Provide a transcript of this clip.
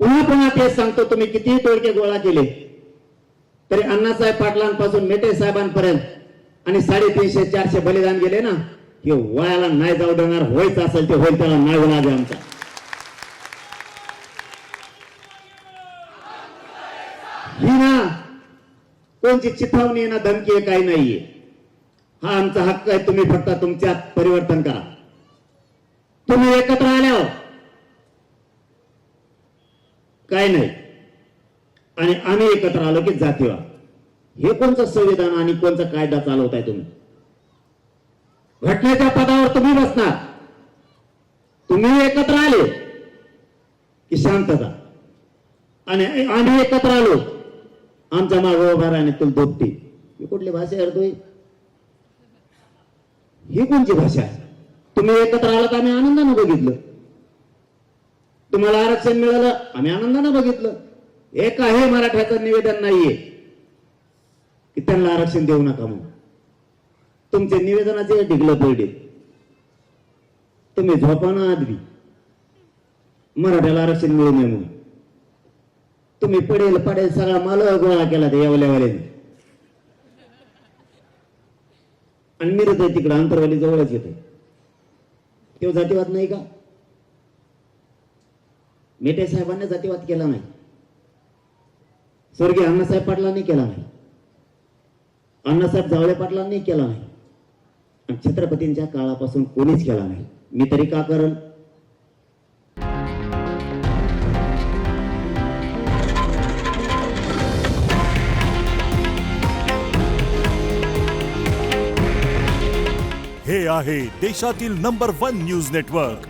पुन्हा पुन्हा तेच सांगतो तुम्ही कितीही तोडके गोळा केले तरी अण्णासाहेब पाटलांपासून मेटे साहेबांपर्यंत आणि साडेतीनशे चारशे बलिदान गेले ना हे वयाला नाही जाऊ देणार होयच असेल ते होईल त्याला नाही होणार आमचा. ही ना कोणची चिथावणी ना धमकी आहे काही नाहीये. हा आमचा हक्क आहे तुम्ही फक्त तुमच्यात परिवर्तन करा. तुम्ही एकत्र काय नाही. आणि आम्ही एकत्र आलो की जातीवा हे कोणचं संविधान आणि कोणचा कायदा चालवताय तुम्ही? घटनेच्या पदावर तुम्ही बसणार. तुम्ही एकत्र आले की शांतता आणि आम्ही एकत्र आलो आमचा मागे उभा राहणे तुला दोपटी. ही कुठली भाषा आहे ही कोणची भाषा आहे? तुम्ही एकत्र आलात आम्ही आनंदानं बघितलं. तुम्हाला आरक्षण मिळालं आम्ही आनंदानं बघितलं. एक आहे मराठ्याचं निवेदन नाहीये की त्यांना आरक्षण देऊ नका म्हणून. तुमचे निवेदनाचे ढिगलं पडले तुम्ही झोपाना आदवी. मराठ्याला आरक्षण मिळू नये म्हणून. तुम्ही पडेल पडेल सगळा माल गोळा केला ते येवल्यावाल्याने. आणि मिरत आहे तिकडं अंतरवाली जवळच येते. तेव्हा जातीवाद नाही का? मेटे साहेबांनी जातीवाद केला नाही. स्वर्गीय अण्णासाहेब पाटलांनी केला नाही. अण्णासाहेब जावळे पाटलांनी केला नाही. आणि छत्रपतींच्या काळापासून कोणीच केला नाही. मी तरी का करल? हे आहे देशातील नंबर वन न्यूज नेटवर्क